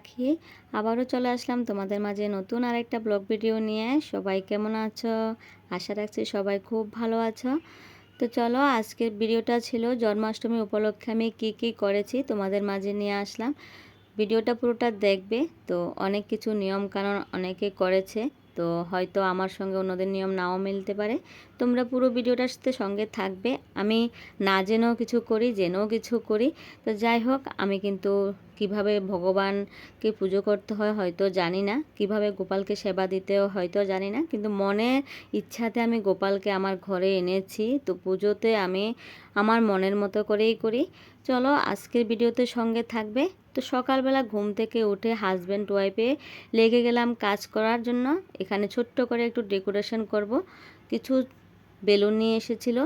রাখি। আবারও চলে আসলাম তোমাদের মাঝে নতুন আরেকটা ব্লগ ভিডিও নিয়ে। সবাই কেমন আছো? আশা রাখছি সবাই খুব ভালো আছো। তো চলো, আজকের ভিডিওটা ছিল জন্মাষ্টমী উপলক্ষে আমি কী কী করেছি তোমাদের মাঝে নিয়ে আসলাম। ভিডিওটা পুরোটা দেখবে। তো অনেক কিছু নিয়ম কানুন অনেকে করেছে। তো হয়তো আমার সঙ্গে অন্যদের নিয়ম নাও মিলতে পারে। তোমরা পুরো ভিডিওটার সাথে সঙ্গে থাকবে। আমি না জেনেও কিছু করি, জেনেও কিছু করি। তো যাই হোক, আমি কিন্তু কীভাবে ভগবানকে পুজো করতে হয় হয়তো জানি না, কীভাবে গোপালকে সেবা দিতেও হয়তো জানি না, কিন্তু মনের ইচ্ছাতে আমি গোপালকে আমার ঘরে এনেছি। তো পুজোতে আমি আমার মনের মতো করেই করি। চলো, আজকের ভিডিওতে সঙ্গে থাকবে। তো সকালবেলা ঘুম থেকে উঠে হাজব্যান্ড ওয়াইফে লেগে গেলাম কাজ করার জন্য। এখানে ছোট্ট করে একটু ডেকোরেশন করব। কিছু বেলুন নিয়ে এসেছিল।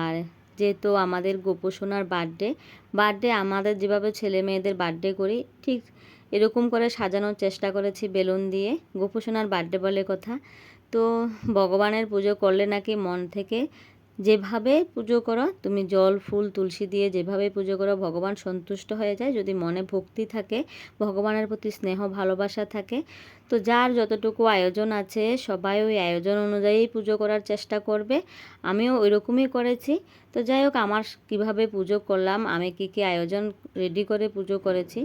আর যেহেতু আমাদের গোপোষণার বার্থডে বার্থডে আমাদের যেভাবে ছেলে মেয়েদের বার্থডে করি, ঠিক এরকম করে সাজানোর চেষ্টা করেছি বেলুন দিয়ে। গোপোষণার বার্থডে বলে কথা। তো ভগবানের পুজো করলে নাকি মন থেকে যেভাবে পুজো করো, তুমি জল, ফুল, তুলসী দিয়ে যেভাবে পুজো করো, ভগবান সন্তুষ্ট হয়ে যায় যদি মনে ভক্তি থাকে, ভগবানের প্রতি স্নেহ, ভালোবাসা থাকে। তো যার যতটুকু আয়োজন আছে, সবাই ওই আয়োজন অনুযায়ী পুজো করার চেষ্টা করবে। আমিও ওই রকমই করেছি। তো যাই হোক, আমার কীভাবে পুজো করলাম, আমি কি কি আয়োজন রেডি করে পুজো করেছি,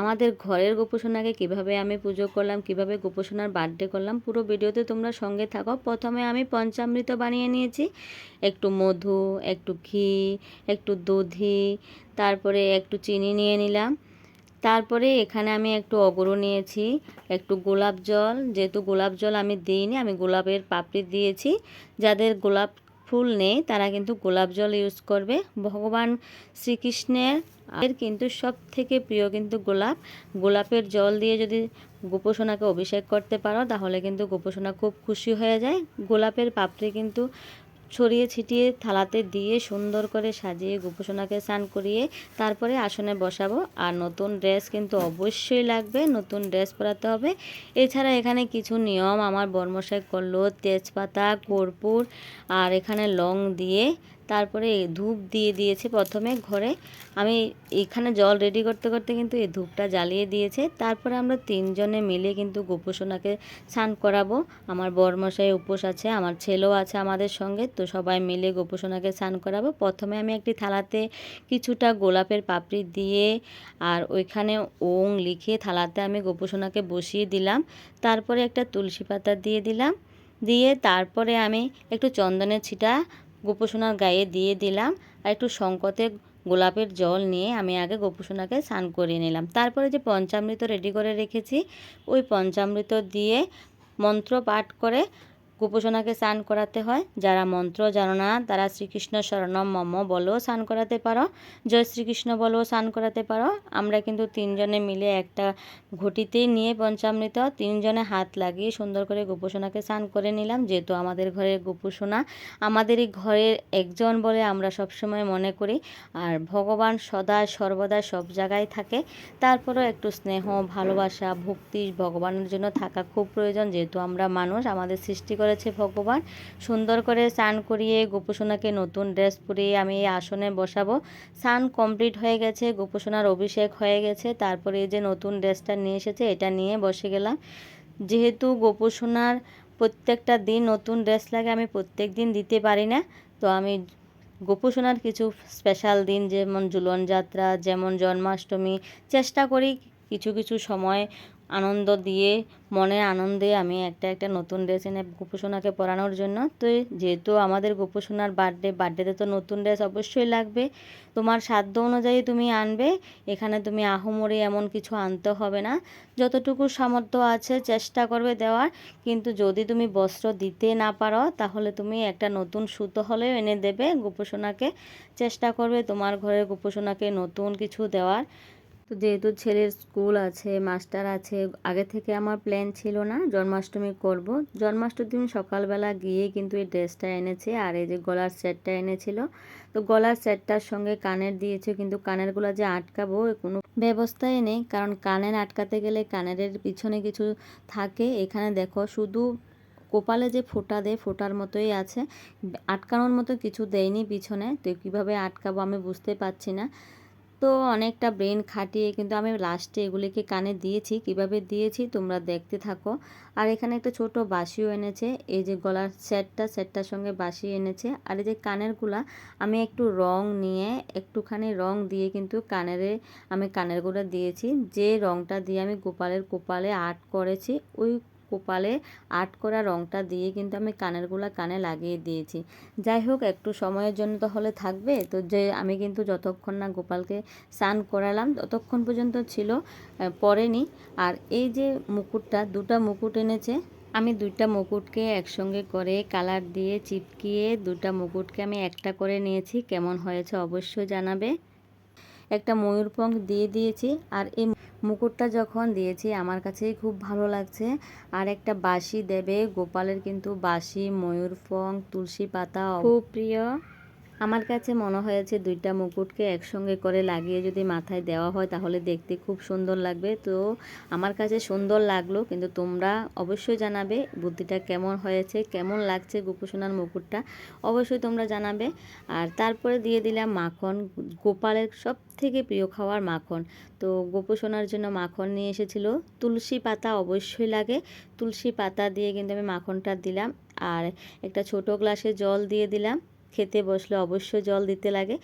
আমাদের ঘরের গোপোষণাকে কীভাবে আমি পুজো করলাম, কীভাবে গোপোষণার বার্থডে করলাম, পুরো ভিডিওতে তোমরা সঙ্গে থাকো। প্রথমে আমি পঞ্চামৃত বানিয়ে নিয়েছি, একটু মধু, একটু ঘি, একটু দধি, তারপরে একটু চিনি নিয়ে নিলাম। তারপরে এখানে আমি একটু অগরু নিয়েছি, একটু গোলাপ জল, যেহেতু গোলাপ জল আমি দিইনি, আমি গোলাপের পাপড়ি দিয়েছি। যাদের গোলাপ ফুল নেই, তারা কিন্তু গোলাপ জল ইউজ করবে। ভগবান শ্রীকৃষ্ণের এর কিন্তু সব থেকে প্রিয় কিন্তু গোলাপ। গোলাপের জল দিয়ে যদি গোপোষণাকে অভিষেক করতে পারো, তাহলে কিন্তু গোপোষণা খুব খুশি হয়ে যায়। গোলাপের পাপড়ি কিন্তু ছড়িয়ে ছিটিয়ে থালাতে দিয়ে সুন্দর করে সাজিয়ে গোপোষণাকে স্নান করিয়ে তারপরে আসনে বসাবো। আর নতুন ড্রেস কিন্তু অবশ্যই লাগবে, নতুন ড্রেস পরাতে হবে। এছাড়া এখানে কিছু নিয়ম আমার বর্মশাই করল, তেজপাতা, কর্পূর আর এখানে লং দিয়ে তারপরে ধূপ দিয়ে দিয়েছে প্রথমে ঘরে। আমি এখানে জল রেডি করতে করতে কিন্তু এই ধূপটা জ্বালিয়ে দিয়েছে। তারপরে আমরা তিনজনে মিলে কিন্তু গোপোষণাকে স্নান করাবো। আমার বরমশাই উপোস আছে, আমার ছেলেও আছে আমাদের সঙ্গে, তো সবাই মিলে গোপোষণাকে স্নান করাবো। প্রথমে আমি একটি থালাতে কিছুটা গোলাপের পাপড়ি দিয়ে আর ওইখানে ওং লিখে থালাতে আমি গোপোষণাকে বসিয়ে দিলাম। তারপরে একটা তুলসী পাতা দিয়ে দিলাম। দিয়ে তারপরে আমি একটু চন্দনের ছিটা গোপোষণার গায়ে দিয়ে দিলাম আর একটু শঙ্কতে গোলাপের জল নিয়ে আমি আগে গোপোষণাকে স্নান করিয়ে নিলাম। তারপরে যে পঞ্চামৃত রেডি করে রেখেছি, ওই পঞ্চামৃত দিয়ে মন্ত্র পাঠ করে গোপোষণাকে স্নান করাতে হয়। যারা মন্ত্র জানো না, তারা শ্রীকৃষ্ণ শরণম মম বলেও স্নান করাতে পারো। জয় শ্রীকৃষ্ণ বলেও স্নান করাতে পারো। আমরা কিন্তু তিনজনে মিলে একটা ঘটিতেই নিয়ে পঞ্চামৃত, তিনজনে হাত লাগিয়ে সুন্দর করে গোপোষণাকে স্নান করে নিলাম। যেহেতু আমাদের ঘরের গোপোষণা আমাদেরই ঘরের একজন বলে আমরা সবসময় মনে করি। আর ভগবান সদা সর্বদা সব জায়গায় থাকে। তারপরেও একটু স্নেহ, ভালোবাসা, ভক্তি ভগবানের জন্য থাকা খুব প্রয়োজন। যেহেতু আমরা মানুষ, আমাদের সৃষ্টি করেছে ভগবান। সুন্দর করে স্নান করিয়ে গোপোষণাকে নতুন ড্রেস পরিয়ে আমি এই আসনে বসাবো। স্নান কমপ্লিট হয়ে গেছে গোপোষণার অভিষেক হয়ে গেছে, তারপরে এই যে নতুন ড্রেসটা নিয়ে এসেছে, এটা নিয়ে বসে গেলাম। যেহেতু গোপোষণার প্রত্যেকটা দিন নতুন ড্রেস লাগে, আমি প্রত্যেক দিন দিতে পারি না, তো আমি গোপোষণার কিছু স্পেশাল দিন যেমন ঝুলন যাত্রা যেমন জন্মাষ্টমী, চেষ্টা করি কিছু কিছু সময় আনন্দ দিয়ে মনের আনন্দে আমি একটা একটা নতুন ড্রেস এনে গোপোষণাকে পরানোর জন্য। তো যেহেতু আমাদের গোপোষণার বার্থডে বার্থডেতে তো নতুন ড্রেস অবশ্যই লাগবে। তোমার সাধ্য অনুযায়ী তুমি আনবে। এখানে তুমি আহমরে এমন কিছু আনতে হবে না। যতটুকু সামর্থ্য আছে চেষ্টা করবে দেওয়ার। কিন্তু যদি তুমি বস্ত্র দিতে না পারো, তাহলে তুমি একটা নতুন সুতো হলেও এনে দেবে। গোপোষণাকে চেষ্টা করবে তোমার ঘরের গোপোষণাকে নতুন কিছু দেওয়ার। তো যেহেতু ছেলের স্কুল আছে, মাস্টার আছে, আগে থেকে আমার প্ল্যান ছিল না জন্মাষ্টমী করব। জন্মাষ্টমী দিন সকালবেলা গিয়ে কিন্তু এই ড্রেসটা এনেছে আর এই যে গলার সেটটা এনেছিল। তো গলার সেটটার সঙ্গে কানের দিয়েছে, কিন্তু কানেরগুলো যে আটকাবো কোনো ব্যবস্থাই নেই। কারণ কানের আটকাতে গেলে কানের পিছনে কিছু থাকে। এখানে দেখো শুধু কপালে যে ফোঁটা দেয়, ফোটার মতোই আছে। আটকানোর মতো কিছু দেয়নি পিছনে। তো কীভাবে আটকাবো আমি বুঝতে পারছি না। তো অনেকটা ব্রেন খাটিয়ে কিন্তু আমি লাস্টে এগুলিকে কানে দিয়েছি। কীভাবে দিয়েছি তোমরা দেখতে থাকো। আর এখানে একটা ছোট বাঁশিও এনেছে। এই যে গলার সেটটা, সেটটার সঙ্গে বাঁশি এনেছে। আর এই যে কানেরগুলা আমি একটু রং নিয়ে, একটুখানি রং দিয়ে কিন্তু কানেরে আমি কানেরগুলো দিয়েছি। যে রংটা দিয়ে আমি গোপালের কোপালে আর্ট করেছি, ওই কপালে আর্ট করা রংটা দিয়ে কিন্তু আমি কানেরগুলা কানে লাগিয়ে দিয়েছি। যাই হোক, একটু সময়ের জন্য তাহলে থাকবে। তো যে আমি কিন্তু যতক্ষণ না গোপালকে স্নান করালাম, ততক্ষণ পর্যন্ত ছিল পরেনি আর এই যে মুকুটটা, দুটা মুকুট এনেছে। আমি দুইটা মুকুটকে একসঙ্গে করে কালার দিয়ে চিপকিয়ে দুটা মুকুটকে আমি একটা করে নিয়েছি। কেমন হয়েছে অবশ্যই জানাবে। একটা ময়ূরপঙ্খ দিয়ে দিয়েছি। আর এই মুকুটটা যখন দিয়েছি, আমার কাছেই খুব ভালো লাগছে। আর একটা বাঁশি দেবে, গোপালের কিন্তু বাঁশি ফং তুলসী পাতা খুব প্রিয়। আমার কাছে মনে হয়েছে দুইটা মুকুটকে একসঙ্গে করে লাগিয়ে যদি মাথায় দেওয়া হয় তাহলে দেখতে খুব সুন্দর লাগবে। তো আমার কাছে সুন্দর লাগল, কিন্তু তোমরা অবশ্যই জানাবে বুদ্ধিটা কেমন হয়েছে, কেমন লাগছে গোপুসোনার মুকুটটা, অবশ্যই তোমরা জানাবে। আর তারপরে দিয়ে দিলাম মাখন, গোপালের সব থেকে প্রিয় খাওয়ার মাখন। তো গোপুসোনার জন্য মাখন নিয়ে এসেছিল। তুলসী পাতা অবশ্যই লাগে। তুলসী পাতা দিয়ে কিন্তু আমি মাখনটা দিলাম। আর একটা ছোট গ্লাসে জল দিয়ে দিলাম। খেতে বসলে অবশ্যই জল দিতে লাগে।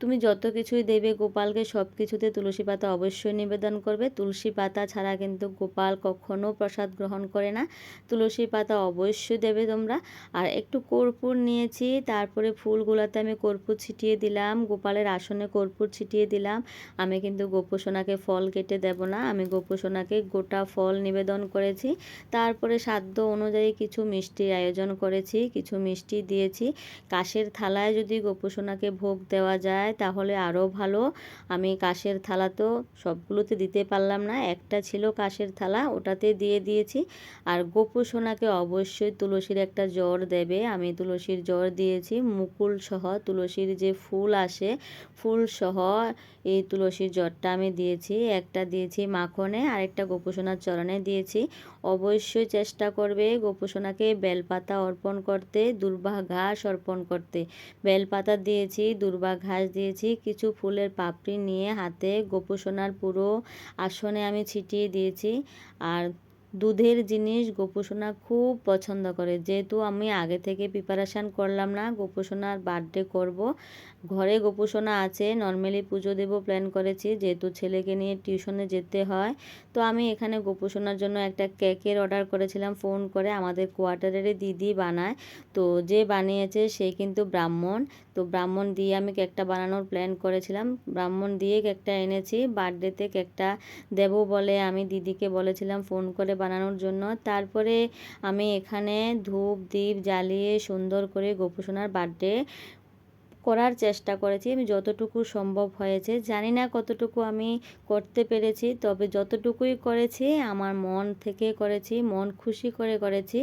তুমি যত কিছুই দেবে গোপালকে সব কিছুতে তুলসী পাতা অবশ্যই নিবেদন করবে। তুলসী পাতা ছাড়া কিন্তু গোপাল কখনো প্রসাদ গ্রহণ করে না। তুলসী পাতা অবশ্যই দেবে তোমরা। আর একটু কর্পূর নিয়েছি, তারপরে ফুলগুলোতে আমি কর্পূর ছিটিয়ে দিলাম, গোপালের আসনে কর্পূর ছিটিয়ে দিলাম। আমি কিন্তু গোপোষণাকে ফল কেটে দেব না, আমি গোপোষণাকে গোটা ফল নিবেদন করেছি। তারপরে সাধ্য অনুযায়ী কিছু মিষ্টির আয়োজন করেছি, কিছু মিষ্টি দিয়েছি। কাশের থালায় যদি গোপোষণাকে ভোগ দেওয়া যায় যায় তাহলে আরও ভালো। আমি কাশের থালা তো সবগুলোতে দিতে পারলাম না। একটা ছিল কাশের থালা, ওটাতে দিয়ে দিয়েছি। আর গোপু সোনাকে অবশ্যই তুলসীর একটা জ্বর দেবে। আমি তুলসীর জ্বর দিয়েছি, মুকুল সহ তুলসীর যে ফুল আসে, ফুল সহ এই তুলসীর জ্বরটা আমি দিয়েছি। একটা দিয়েছি মাখনে আর একটা গোপুসোনার চরণে দিয়েছি। অবশ্যই চেষ্টা করবে গোপুসোনাকে বেলপাতা অর্পণ করতে, দুর্বা ঘাস অর্পণ করতে। বেলপাতা দিয়েছি, দুর্বা ঘাস দিয়েছি। কিছু ফুলের পাপড়ি নিয়ে হাতে গোপুসোনার পুরো আসনে আমি ছিটিয়ে দিয়েছি। আর দুধের জিনিস গোপুসোনা খুব পছন্দ করে। যেহেতু আমি আগে থেকে প্রিপারেশান করলাম না, গোপুসোনার বার্থডে করব ঘরে গোপোষণা আছে, নর্মালি পুজো দেব প্ল্যান করেছি, যেহেতু ছেলেকে নিয়ে টিউশনে যেতে হয়। তো আমি এখানে গোপোষণার জন্য একটা কেকের অর্ডার করেছিলাম ফোন করে, আমাদের কোয়ার্টারের দিদি বানায়। তো যে বানিয়েছে সে কিন্তু ব্রাহ্মণ। তো ব্রাহ্মণ দিয়ে আমি কেকটা বানানোর প্ল্যান করেছিলাম। ব্রাহ্মণ দিয়ে কেকটা এনেছি বার্থডেতে কেকটা দেব বলে আমি দিদিকে বলেছিলাম ফোন করে বানানোর জন্য। তারপরে আমি এখানে ধূপ দ্বীপ জ্বালিয়ে সুন্দর করে গোপোষণার বার্থডে করার চেষ্টা করেছি, আমি যতটুকু সম্ভব হয়েছে। জানি না কতটুকু আমি করতে পেরেছি, তবে যতটুকুই করেছি, আমার মন থেকে করেছি, মন খুশি করে করেছি।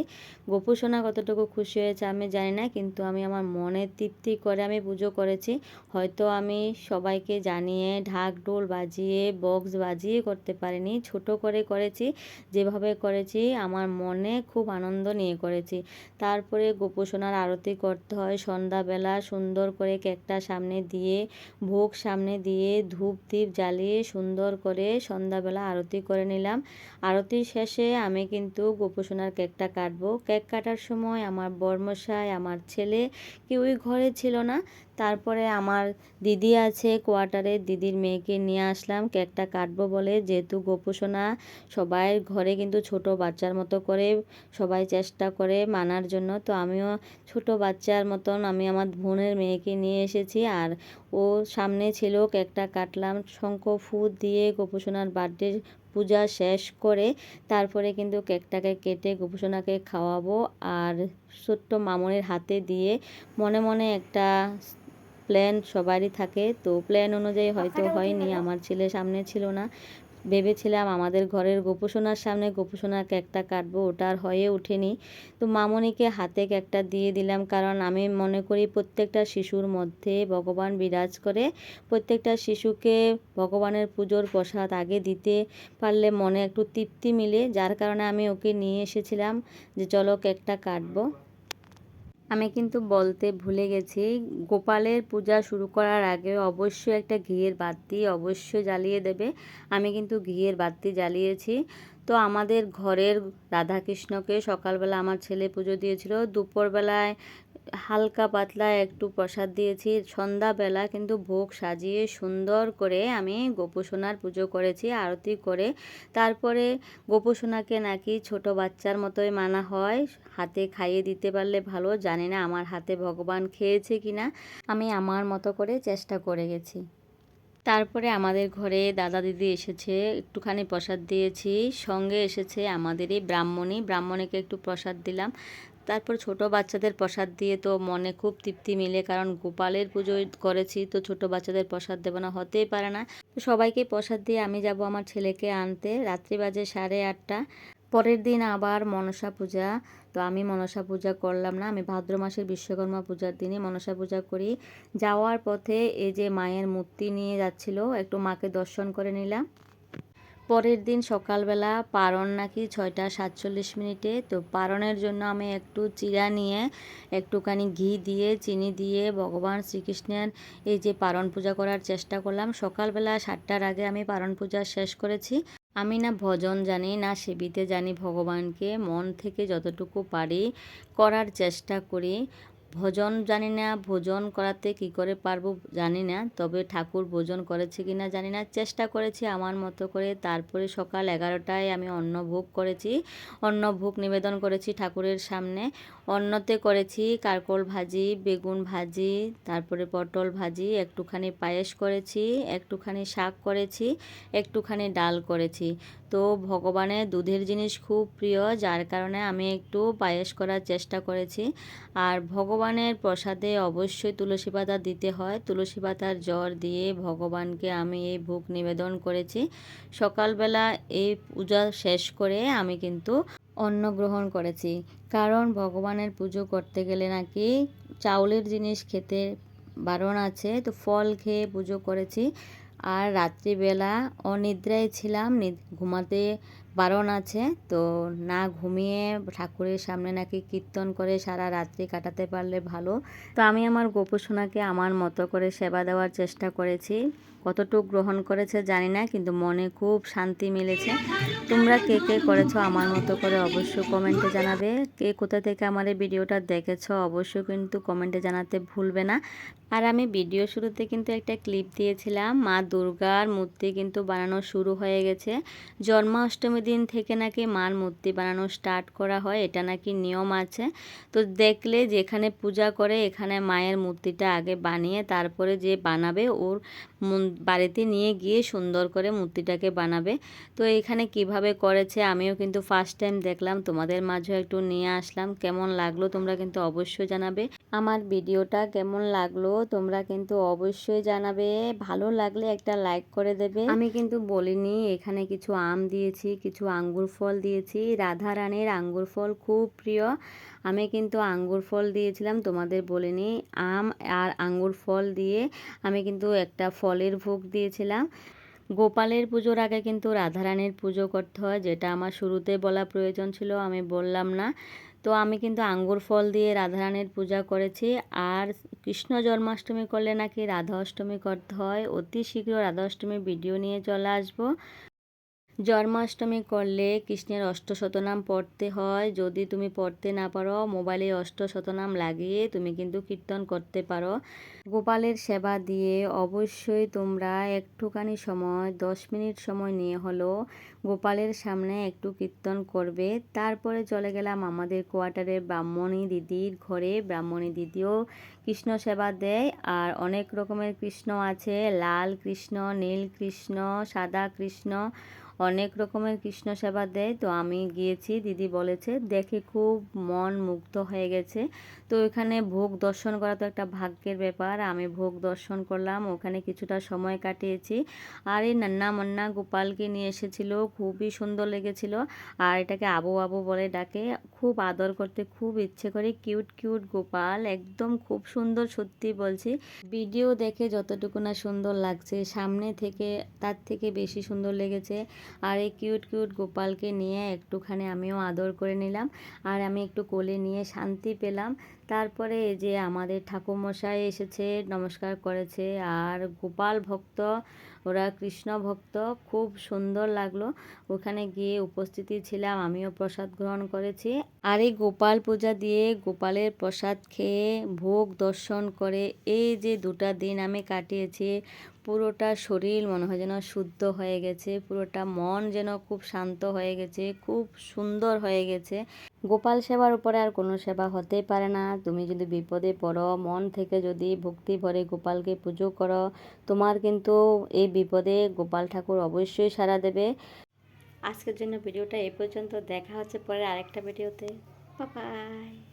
গোপুসোনা কতটুকু খুশি হয়েছে আমি জানি না, কিন্তু আমি আমার মনের তৃপ্তি করে আমি পুজো করেছি। হয়তো আমি সবাইকে জানিয়ে ঢাক ঢোল বাজিয়ে, বক্স বাজিয়ে করতে পারিনি। ছোট করে করেছি, যেভাবে করেছি, আমার মনে খুব আনন্দ নিয়ে করেছি। তারপরে গোপুসোনার আরতি করতে হয়, সন্ধ্যাবেলা সুন্দর করে কেকটা সামনে দিয়ে, ভোগ সামনে দিয়ে ধূপ দ্বীপ জ্বালিয়ে সুন্দর করে সন্ধ্যাবেলা আরতি করে নিলাম। আরতির শেষে আমি কিন্তু গোপসোনার কেকটা কাটবো। কেক কাটার সময় আমার বর্মশাই, আমার ছেলে কেউই ঘরে ছিল না তারপরে আমার দিদি আছে কোয়ার্টারে, দিদির মেয়েকে নিয়ে আসলাম, কেকটা কাটবো বলে। যেহেতু গোপোষণা সবাই ঘরে কিন্তু ছোট বাচ্চার মতো করে সবাই চেষ্টা করে মানার জন্য, তো আমিও ছোট বাচ্চার মতন আমি আমার বোনের মেয়েকে নিয়ে এসেছি। আর ও সামনে ছিল, কেকটা কাটলাম, শঙ্খ ফুট দিয়ে গোপোষণার বার্থডে পূজা শেষ করে তারপরে কিন্তু কেকটাকে কেটে গোপোষণাকে খাওয়াবো। আর ছোট্ট মামনের হাতে দিয়ে মনে মনে একটা প্ল্যান সবারই থাকে। তো প্ল্যান অনুযায়ী হয়তো হয়নি আমার ছেলে সামনে ছিল না। ভেবেছিলাম আমাদের ঘরের গোপোষণার সামনে গোপোষণার কেকটা কাটবো ওটা আর হয়ে ওঠেনি। তো মামনিকে হাতে কেকটা দিয়ে দিলাম কারণ আমি মনে করি প্রত্যেকটা শিশুর মধ্যে ভগবান বিরাজ করে। প্রত্যেকটা শিশুকে ভগবানের পুজোর প্রসাদ আগে দিতে পারলে মনে একটু তৃপ্তি মিলে যার কারণে আমি ওকে নিয়ে এসেছিলাম যে চলো কেকটা কাটবো। আমি কিন্তু বলতে ভুলে গেছি, গোপালের পূজা শুরু করার আগে অবশ্যই একটা ঘিয়ের বাতি অবশ্যই জ্বালিয়ে দেবে। আমি কিন্তু ঘিয়ের বাতি জ্বালিয়েছি। তো আমাদের ঘরের রাধাকৃষ্ণকে সকালবেলা আমার ছেলে পুজো দিয়েছিল। দুপুরবেলায় হালকা পাতলা একটু প্রসাদ দিয়েছি সন্ধ্যাবেলা, কিন্তু ভোগ সাজিয়ে সুন্দর করে আমি গোপুসোনার পুজো করেছি, আরতি করে। তারপরে গোপুসোনাকে নাকি ছোট বাচ্চার মতোই মানা হয়, হাতে খাইয়ে দিতে পারলে ভালো, জানি না আমার হাতে ভগবান খেয়েছে কি না আমি আমার মতো করে চেষ্টা করে গেছি। তারপরে আমাদের ঘরে দাদা দিদি এসেছে, একটুখানি প্রসাদ দিয়েছি, সঙ্গে এসেছে আমাদেরই ব্রাহ্মণী, ব্রাহ্মণীকে একটু প্রসাদ দিলাম। তারপর ছোট বাচ্চাদের প্রসাদ দিয়ে তো মনে খুব তৃপ্তি মিলে, কারণ গোপালের পুজো করেছি তো ছোট বাচ্চাদের প্রসাদ দেবো না, হতেই পারে না। তো সবাইকে প্রসাদ দিয়ে আমি যাব আমার ছেলেকে আনতে, রাত্রি বাজে সাড়ে আটটা। পরের দিন আবার মনসা পূজা, তো আমি মনসা পূজা করলাম না, আমি ভাদ্র মাসের বিশ্বকর্মা পূজার দিনে মনসা পূজা করি। যাওয়ার পথে এই যে মায়ের মূর্তি নিয়ে যাচ্ছিল, একটু মাকে দর্শন করে নিলাম। পরের দিন সকালবেলা পারণ নাকি ছয়টা সাতচল্লিশ মিনিটে, তো পারণের জন্য আমি একটু চিরা নিয়ে একটুখানি ঘি দিয়ে, চিনি দিয়ে ভগবান শ্রীকৃষ্ণের এই যে পারণ পূজা করার চেষ্টা করলাম। সকালবেলা সাতটার আগে আমি পারণ পূজা শেষ করেছি। আমি না ভজন জানি, না সেবিতে জানি ভগবানকে, মন থেকে যতটুকু পারি করার চেষ্টা করি। ভোজন জানি না, ভোজন করাতে কি করে পারব জানি না, তবে ঠাকুর ভোজন করেছে কি না জানি না। চেষ্টা করেছি আমার মতো করে। তারপরে সকাল এগারোটায় আমি অন্ন ভোগ করেছি। অন্ন ভোগ নিবেদন করেছি ঠাকুরের সামনে। অন্নতে করেছি কারকল ভাজি, বেগুন ভাজি, তারপরে পটল ভাজি, একটুখানি পায়েস করেছি, একটুখানি শাক করেছি, একটুখানি ডাল করেছি। তো ভগবানের দুধের জিনিস খুব প্রিয়, যার কারণে আমি একটু পায়েস করার চেষ্টা করেছি। আর ভগবানের প্রসাদে অবশ্যই তুলসী পাতা দিতে হয়। তুলসী পাতার জ্বর দিয়ে ভগবানকে আমি এই ভোগ নিবেদন করেছি। সকালবেলা এই পূজা শেষ করে আমি কিন্তু অন্ন গ্রহণ করেছি। কারণ ভগবানের পুজো করতে গেলে নাকি চাউলের জিনিস খেতে বারণ আছে, তো ফল খেয়ে পুজো করেছি। আর রাত্রিবেলা অনিদ্রায় ছিলাম ঘুমাতে বারণ আছে। তো না ঘুমিয়ে ঠাকুরের সামনে নাকি কীর্তন করে সারা রাত্রি কাটাতে পারলে ভালো। তো আমি আমার গোপসোনাকে আমার মতো করে সেবা দেওয়ার চেষ্টা করেছি। কতটুকু গ্রহণ করেছে জানি না, কিন্তু মনে খুব শান্তি মিলেছে। তোমরা কে কে করেছ আমার মতো করে অবশ্যই কমেন্টে জানাবে। কে কোথা থেকে আমার এই ভিডিওটা দেখেছ অবশ্যই কিন্তু কমেন্টে জানাতে ভুলবে না। আর আমি ভিডিও শুরুতে কিন্তু একটা ক্লিপ দিয়েছিলাম, মা দুর্গার মূর্তি কিন্তু বানানো শুরু হয়ে গেছে। জন্মাষ্টমী দিন থেকে নাকি মার মূর্তি বানানো স্টার্ট করা হয়, এটা নাকি নিয়ম আছে। তো দেখলে যেখানে পূজা করে, এখানে মায়ের মূর্তিটা আগে বানিয়ে তারপরে যে বানাবে, ওর বাড়িতে নিয়ে গিয়ে সুন্দর করে মূর্তিটাকে বানাবে। তো এখানে কীভাবে করেছে, আমিও কিন্তু ফার্স্ট টাইম দেখলাম, তোমাদের মাঝেও একটু নিয়ে আসলাম, কেমন লাগল তোমরা কিন্তু অবশ্যই জানাবে। আমার ভিডিওটা কেমন লাগল তোমরা কিন্তু অবশ্যই জানাবে, ভালো লাগলে একটা লাইক করে দেবে। আমি কিন্তু বলিনি, এখানে কিছু আম দিয়েছি, কিছু আঙ্গুর ফল দিয়েছি। রাধা রানীর আঙ্গুর ফল খুব প্রিয়। আমি কিন্তু আঙ্গুর ফল দিয়েছিলাম, তোমাদের বলে বলিনি আম আর আঙ্গুর ফল দিয়ে আমি কিন্তু একটা ফলের ভোগ দিয়েছিলাম। গোপালের পুজোর আগে কিন্তু রাধারানীর পুজো করতে হয়, যেটা আমার শুরুতে বলা প্রয়োজন ছিল, আমি বললাম না। তো আমি কিন্তু আঙ্গুর ফল দিয়ে রাধারানীর পূজা করেছি। আর কৃষ্ণ জন্মাষ্টমী করলে নাকি রাধা অষ্টমী করতে হয়। অতি শীঘ্র রাধা অষ্টমীর ভিডিও নিয়ে চলে আসব। জন্মাষ্টমী করলে কৃষ্ণের অষ্টশতনাম পড়তে হয়। যদি তুমি পড়তে না পারো, মোবাইলে অষ্টশতনাম লাগিয়ে তুমি কিন্তু কীর্তন করতে পারো। গোপালের সেবা দিয়ে অবশ্যই তোমরা একটুখানি সময়, দশ মিনিট সময় নিয়ে হলো গোপালের সামনে একটু কীর্তন করবে। তারপরে চলে গেলাম আমাদের কোয়ার্টারে ব্রাহ্মণী দিদির ঘরে। ব্রাহ্মণী দিদিও কৃষ্ণ সেবা দেয় আর অনেক রকমের কৃষ্ণ আছে। লাল কৃষ্ণ, নীল কৃষ্ণ, সাদা কৃষ্ণ অনেক রকমের কৃষ্ণ সেবা দেয়। তো আমি গিয়েছি, দিদি বলেছে, দেখে খুব মন মুগ্ধ হয়ে গেছে। তো এখানে ভোগ দর্শন করা তো একটা ভাগ্যের ব্যাপার। আমি ভোগ দর্শন করলাম, ওখানে কিছুটা সময় কাটিয়েছি। আর এই নান্না মান্না গোপালকে নিয়ে এসেছিল, খুবই সুন্দর লেগেছিল। আর এটাকে আবু আবু বলে ডাকে। খুব আদর করতে, খুব ইচ্ছে করে, কিউট কিউট গোপাল, একদম খুব সুন্দর সত্যি বলছি। ভিডিও দেখে যতটুকু না সুন্দর লাগছে, সামনে থেকে, তার থেকে বেশি সুন্দর লেগেছে। আর এই কিউট কিউট গোপালকে নিয়ে একটুখানি আমিও আদর করে নিলাম। আর আমি একটু কোলে নিয়ে শান্তি পেলাম। তারপরে এই যে আমাদের ঠাকুরমশাই এসেছে, নমস্কার করেছে। আর গোপাল ভক্ত, ওরা কৃষ্ণ ভক্ত, খুব সুন্দর লাগল। ওখানে গিয়ে উপস্থিতি ছিলাম, আমিও প্রসাদ গ্রহণ করেছি। আর এই গোপাল পূজা দিয়ে গোপালের প্রসাদ খেয়ে ভোগ দর্শন করে এই যে দুটা দিন আমি কাটিয়েছি, পুরোটা শরীর মনে হয় যেন শুদ্ধ হয়ে গেছে, পুরোটা মন যেন খুব শান্ত হয়ে গেছে, খুব সুন্দর হয়ে গেছে। গোপাল সেবার উপরে আর কোনো সেবা হতেই পারে না। তুমি যদি বিপদে পড়ো, মন থেকে যদি ভক্তি ভরে গোপালকে পুজো করো, তোমার কিন্তু এই বিপদে গোপাল ঠাকুর অবশ্যই সাড়া দেবে। আজকের জন্য ভিডিওটা এই পর্যন্ত। দেখা হচ্ছে পরে আরেকটা ভিডিওতে। বাই।